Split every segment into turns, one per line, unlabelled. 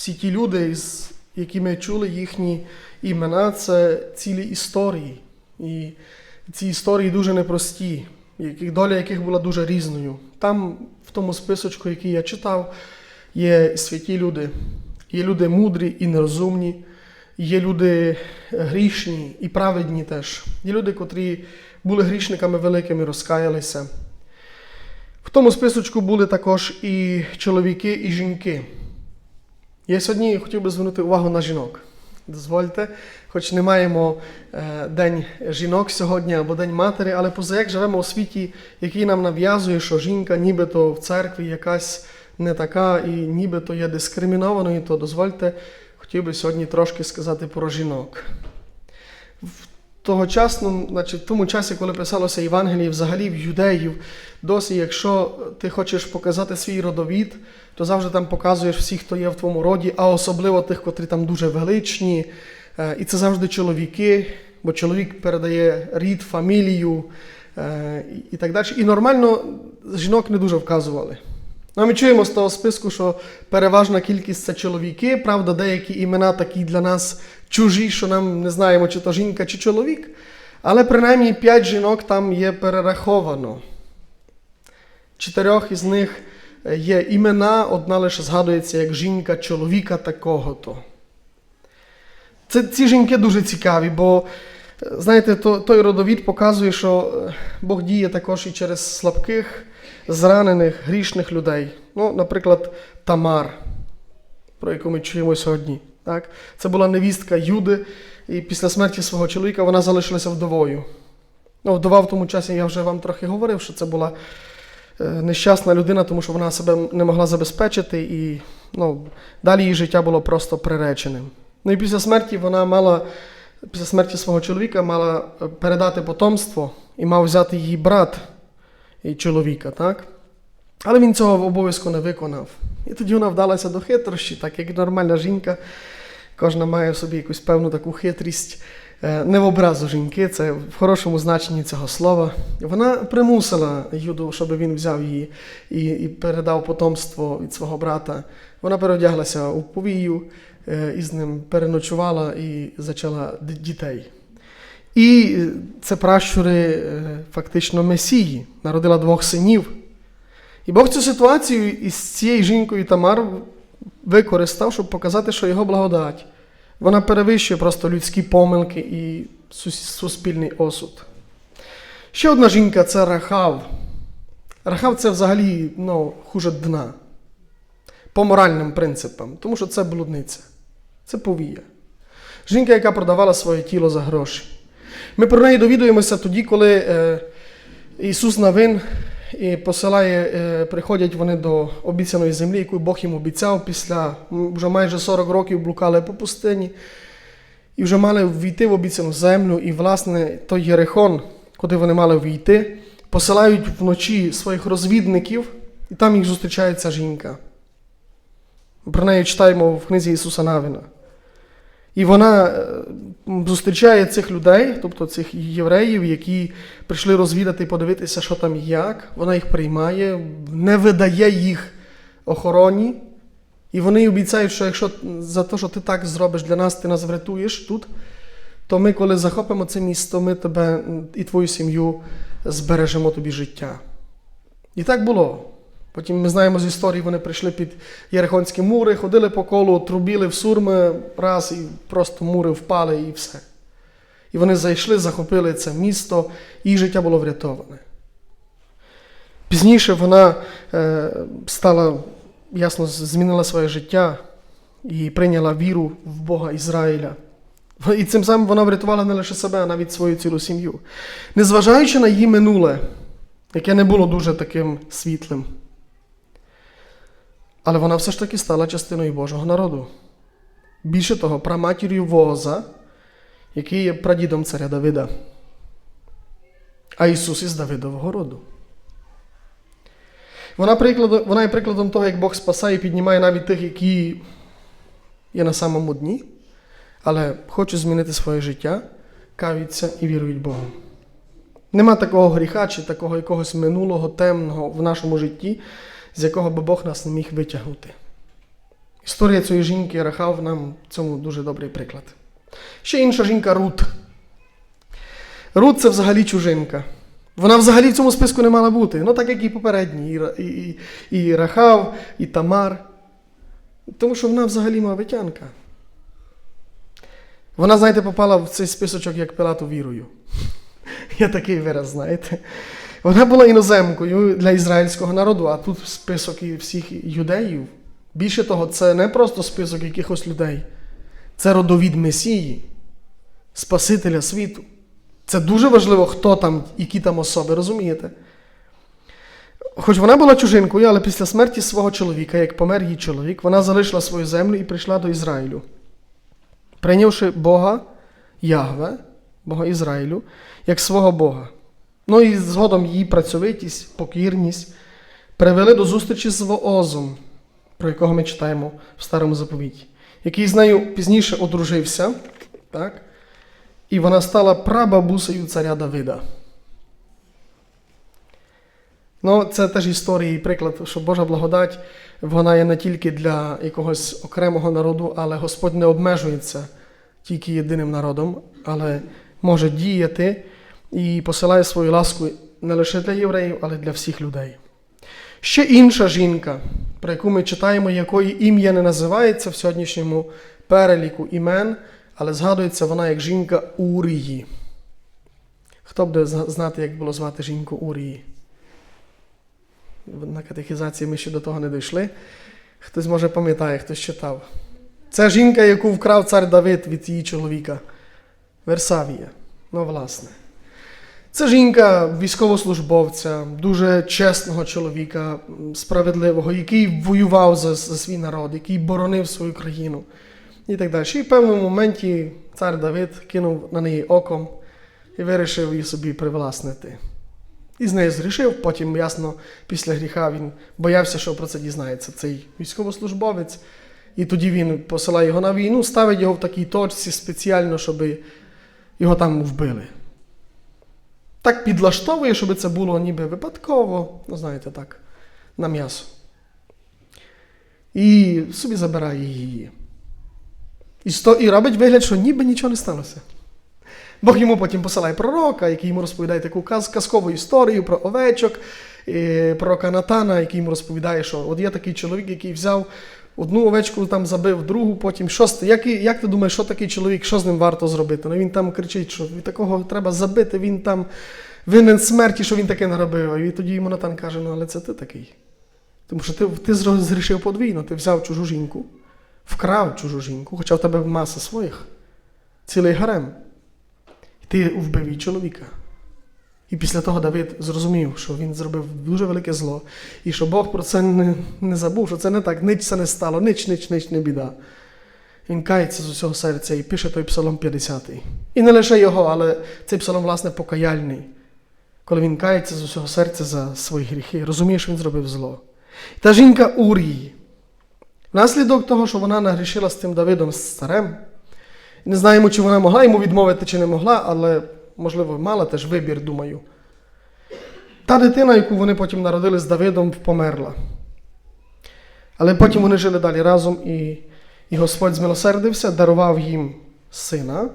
всі ті люди, з які ми чули їхні імена, це цілі історії. І ці історії дуже непрості, доля яких була дуже різною. Там, в тому списочку, який я читав, є святі люди, є люди мудрі і нерозумні, є люди грішні і праведні теж. Є люди, котрі були грішниками великими, розкаялися. В тому списочку були також і чоловіки, і жінки. Я сьогодні хотів би звернути увагу на жінок. Дозвольте, хоч не маємо е, День жінок сьогодні або День матері, але позаяк живемо у світі, який нам нав'язує, що жінка нібито в церкві якась не така і нібито є дискримінованою, то дозвольте, хотів би сьогодні трошки сказати про жінок. В тогочасному, значить, в тому часі, коли писалося Євангеліє, взагалі в юдеїв, досі, якщо ти хочеш показати свій родовід, то завжди там показуєш всіх, хто є в твоєму роді, а особливо тих, котрі там дуже величні. Е, І це завжди чоловіки, бо чоловік передає рід, фамілію е, і так далі. І нормально жінок не дуже вказували. Ну, ми чуємо з того списку, що переважна кількість це чоловіки. Правда, деякі імена такі для нас чужі, що нам не знаємо, чи то жінка, чи чоловік. Але принаймні п'ять жінок там є перераховано. Чотирьох із них є імена, одна лише згадується як жінка чоловіка такого-то. Це, ці жінки дуже цікаві, бо, е, знаєте, то, той родовід показує, що е, Бог діє також і через слабких, зранених, грішних людей. Ну, наприклад, Тамар, про яку ми чуємо сьогодні. Так? Це була невістка Юди, і після смерті свого чоловіка вона залишилася вдовою. Ну, вдова в тому часі я вже вам трохи говорив, що це була е, нещасна людина, тому що вона себе не могла забезпечити, і ну, далі її життя було просто приреченим. Ну і після смерті вона мала, після смерті свого чоловіка мала е, передати потомство і мав взяти її брат чоловіка, так? Але він цього обов'язку не виконав. І тоді вона вдалася до хитрощі, так як нормальна жінка, кожна має в собі якусь певну таку хитрість. Е, Не в образу жінки, це в хорошому значенні цього слова. Вона примусила Юду, щоб він взяв її і, і передав потомство від свого брата. Вона переодяглася у повію е, і з ним переночувала і зачала дітей. І е, це пращури е, фактично Месії, народила двох синів. І Бог цю ситуацію із цією жінкою Тамар використав, щоб показати, що його благодать. Вона перевищує просто людські помилки і суспільний осуд. Ще одна жінка це Рахав. Рахав це взагалі ну, хуже дна. По моральним принципам, тому що це блудниця, це повія. Жінка, яка продавала своє тіло за гроші. Ми про неї довідуємося тоді, коли е, Ісус Навин і посилає, е, приходять вони до обіцяної землі, яку Бог їм обіцяв після вже майже 40 років блукали по пустині. І вже мали війти в обіцяну землю, і, власне, той Єрихон, куди вони мали війти, посилають вночі своїх розвідників, і там їх зустрічає ця жінка. Про неї читаємо в книзі Ісуса Навина. І вона е, зустрічає цих людей, тобто цих євреїв, які прийшли розвідати і подивитися, що там як. Вона їх приймає, не видає їх охороні. І вони обіцяють, що якщо за те, що ти так зробиш для нас, ти нас врятуєш тут, то ми, коли захопимо це місто, ми тебе і твою сім'ю збережемо тобі життя. І так було. Потім ми знаємо з історії, вони прийшли під Єрихонські мури, ходили по колу, трубіли в сурми раз і просто мури впали і все. І вони зайшли, захопили це місто, і життя було врятоване. Пізніше вона е, стала, ясно, змінила своє життя і прийняла віру в Бога Ізраїля. І цим самим вона врятувала не лише себе, а навіть свою цілу сім'ю. Незважаючи на її минуле, яке не було дуже таким світлим. Але вона все ж таки стала частиною Божого народу. Більше того, праматір'ю Воза, який є прадідом царя Давида. А Ісус із Давидового роду. Вона, прикладом, вона є прикладом того, як Бог спасає і піднімає навіть тих, які є на самому дні, але хочуть змінити своє життя, каються і вірують Богу. Нема такого гріха чи такого якогось минулого темного в нашому житті, з якого би Бог нас не міг витягнути. Історія цієї жінки Рахав нам цьому дуже добрий приклад. Ще інша жінка Рут. Рут це взагалі чужинка. Вона взагалі в цьому списку не мала бути. Ну, так як і попередні, і, і, і, Рахав, і Тамар. Тому що вона взагалі мавитянка. Вона, знаєте, попала в цей списочок як Пилату вірою. Є такий вираз, знаєте. Вона була іноземкою для ізраїльського народу, а тут список і всіх юдеїв. Більше того, це не просто список якихось людей, це родовід Месії, Спасителя світу. Це дуже важливо, хто там, які там особи, розумієте? Хоч вона була чужинкою, але після смерті свого чоловіка, як помер її чоловік, вона залишила свою землю і прийшла до Ізраїлю. Прийнявши Бога Ягве, Бога Ізраїлю, як свого Бога. Ну і згодом її працьовитість, покірність привели до зустрічі з Воозом, про якого ми читаємо в Старому заповіті, який з нею пізніше одружився, так? і вона стала прабабусею царя Давида. Ну, це теж історія і приклад, що Божа благодать вона є не тільки для якогось окремого народу, але Господь не обмежується тільки єдиним народом, але може діяти і посилає свою ласку не лише для євреїв, але й для всіх людей. Ще інша жінка, про яку ми читаємо, якої ім'я не називається в сьогоднішньому переліку імен, але згадується вона як жінка Урії. Хто буде знати, як було звати жінку Урії? На катехізації ми ще до того не дійшли. Хтось може пам'ятає, хтось читав. Це жінка, яку вкрав цар Давид від її чоловіка. Версавія. Ну, власне. Це жінка військовослужбовця, дуже чесного чоловіка, справедливого, який воював за, за свій народ, який боронив свою країну і так далі. І в певному моменті цар Давид кинув на неї оком і вирішив її собі привласнити. І з нею зрішив, потім, ясно, після гріха він боявся, що про це дізнається цей військовослужбовець. І тоді він посилає його на війну, ставить його в такій точці спеціально, щоб його там вбили. Так підлаштовує, щоб це було ніби випадково, ну знаєте так, на м'ясо. І собі забирає її. І, сто, і робить вигляд, що ніби нічого не сталося. Бог йому потім посилає пророка, який йому розповідає таку каз, казкову історію про овечок, е, пророка Натана, який йому розповідає, що от є такий чоловік, який взяв одну овечку, там забив, другу, потім з- як, як ти думаєш, що такий чоловік, що з ним варто зробити? Ну він там кричить, що від такого треба забити, він там винен смерті, що він таке наробив. І тоді йому Натан каже: ну але це ти такий. Тому що ти, ти зрішив подвійно, ти взяв чужу жінку, вкрав чужу жінку, хоча в тебе маса своїх, цілий гарем. І ти вбив її чоловіка. І після того Давид зрозумів, що він зробив дуже велике зло, і що Бог про це не, не забув, що це не так, нич це не стало, нич, нич, нич, не біда. Він кається з усього серця і пише той псалом 50. І не лише його, але цей псалом, власне, покаяльний. Коли він кається з усього серця за свої гріхи, розуміє, що він зробив зло. Та жінка Урії, внаслідок того, що вона нагрішила з тим Давидом з царем, не знаємо, чи вона могла йому відмовити, чи не могла, але, можливо, мала теж вибір, думаю. Та дитина, яку вони потім народили з Давидом, померла. Але потім вони жили далі разом, і, і Господь змилосердився, дарував їм сина,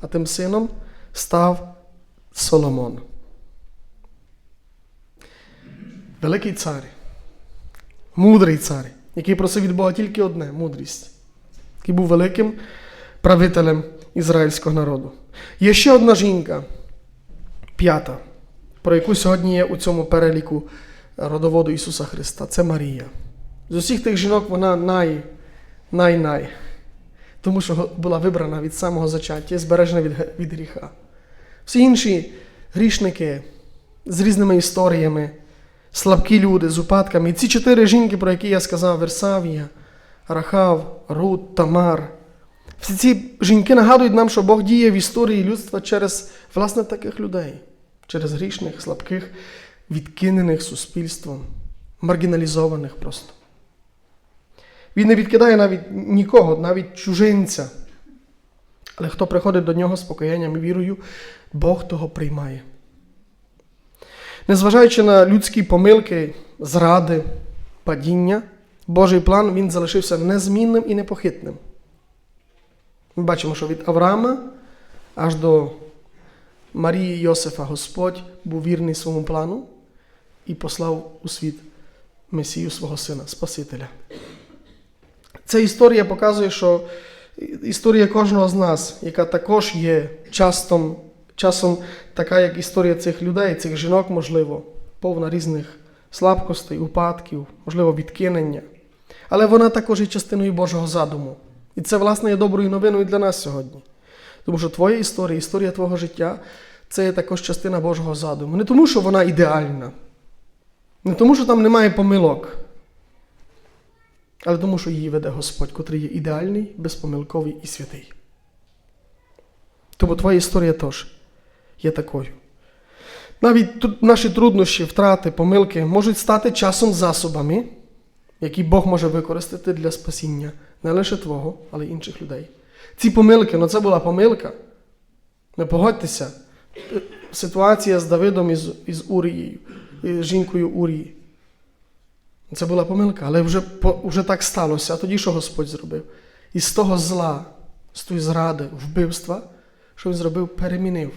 а тим сином став Соломон. Великий цар, мудрий цар, який просив від Бога тільки одне мудрість, який був великим правителем ізраїльського народу. Є ще одна жінка, п'ята, про яку сьогодні є у цьому переліку родоводу Ісуса Христа. Це Марія. З усіх тих жінок вона най, най-най, тому що була вибрана від самого зачаття, збережена від, від гріха. Всі інші грішники з різними історіями, слабкі люди з упадками. І ці чотири жінки, про які я сказав: Версавія, Рахав, Рут, Тамар. Всі ці жінки нагадують нам, що Бог діє в історії людства через власне таких людей, через грішних, слабких, відкинених суспільством, маргіналізованих просто. Він не відкидає навіть нікого, навіть чужинця. Але хто приходить до нього з покаянням і вірою, Бог того приймає. Незважаючи на людські помилки, зради, падіння, Божий план він залишився незмінним і непохитним. Ми бачимо, що від Авраама аж до Марії Йосифа Господь був вірний своєму плану і послав у світ Месію свого сина, Спасителя. Ця історія показує, що історія кожного з нас, яка також є часом, часом така, як історія цих людей, цих жінок, можливо, повна різних слабкостей, упадків, можливо, відкинення. Але вона також є частиною Божого задуму. І це, власне, є доброю новиною для нас сьогодні. Тому що твоя історія, історія твого життя це є також частина Божого задуму. Не тому, що вона ідеальна, не тому, що там немає помилок, але тому, що її веде Господь, котрий є ідеальний, безпомилковий і святий. Тому твоя історія теж є такою. Навіть наші труднощі, втрати, помилки можуть стати часом засобами, які Бог може використати для спасіння не лише твого, але й інших людей. Ці помилки, ну це була помилка. Не погодьтеся. Ситуація з Давидом із, із Урією, із жінкою Урії. Це була помилка, але вже, вже так сталося. А тоді що Господь зробив? І з того зла, з тої зради, вбивства, що він зробив, перемінив.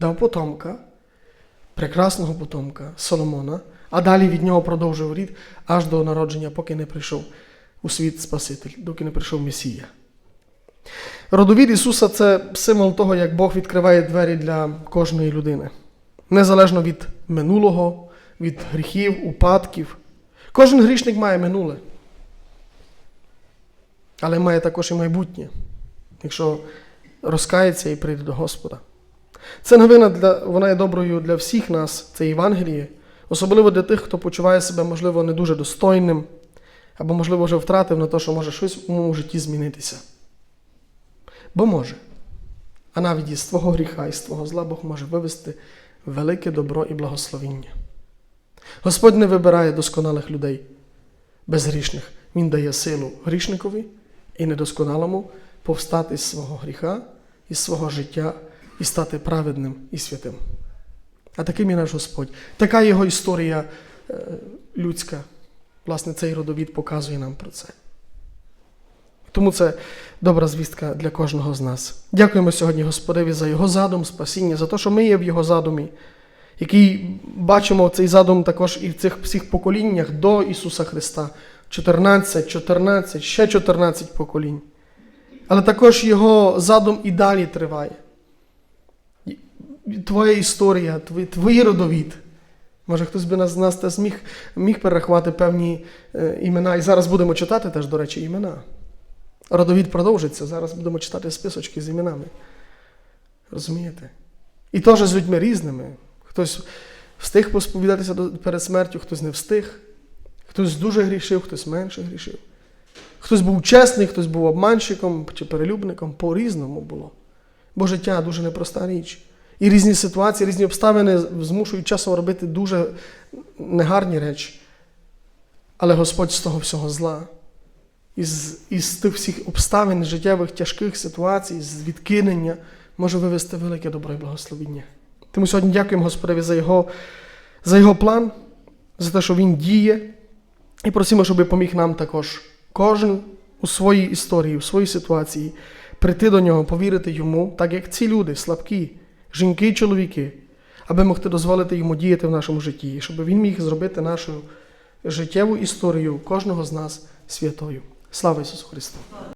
Дав потомка, прекрасного потомка Соломона, а далі від нього продовжив рід аж до народження, поки не прийшов у світ Спаситель, доки не прийшов Месія. Родовід Ісуса це символ того, як Бог відкриває двері для кожної людини. Незалежно від минулого, від гріхів, упадків. Кожен грішник має минуле. Але має також і майбутнє, якщо розкається і прийде до Господа. Це новина для, вона є доброю для всіх нас, це Євангеліє, особливо для тих, хто почуває себе, можливо, не дуже достойним, або, можливо, вже втратив на те, що може щось у моєму житті змінитися. Бо може. А навіть із твого гріха і з твого зла Бог може вивести велике добро і благословіння. Господь не вибирає досконалих людей безгрішних. Він дає силу грішникові і недосконалому повстати з свого гріха, із свого життя і стати праведним і святим. А таким є наш Господь. Така його історія е, людська. Власне, цей родовід показує нам про це. Тому це добра звістка для кожного з нас. Дякуємо сьогодні Господеві за його задум, спасіння, за те, що ми є в його задумі, який бачимо цей задум також і в цих всіх поколіннях до Ісуса Христа. 14, 14, ще 14 поколінь. Але також його задум і далі триває. Твоя історія, твій, твій родовід. Може, хтось би нас з нас теж міг, міг перерахувати певні е, імена. І зараз будемо читати теж, до речі, імена. Родовід продовжиться. Зараз будемо читати списочки з іменами. Розумієте? І теж з людьми різними. Хтось встиг посповідатися перед смертю, хтось не встиг. Хтось дуже грішив, хтось менше грішив. Хтось був чесний, хтось був обманщиком чи перелюбником. По-різному було. Бо життя дуже непроста річ. І різні ситуації, різні обставини змушують часом робити дуже негарні речі. Але Господь з того всього зла, із, із тих всіх обставин життєвих тяжких ситуацій, з відкинення, може вивести велике добро і благословіння. Тому сьогодні дякуємо Господові за його, за його план, за те, що Він діє, і просимо, щоб поміг нам також кожен у своїй історії, у своїй ситуації прийти до нього, повірити йому, так як ці люди, слабкі, жінки і чоловіки, аби могти дозволити йому діяти в нашому житті, і щоб він міг зробити нашу життєву історію кожного з нас святою. Слава Ісусу Христу!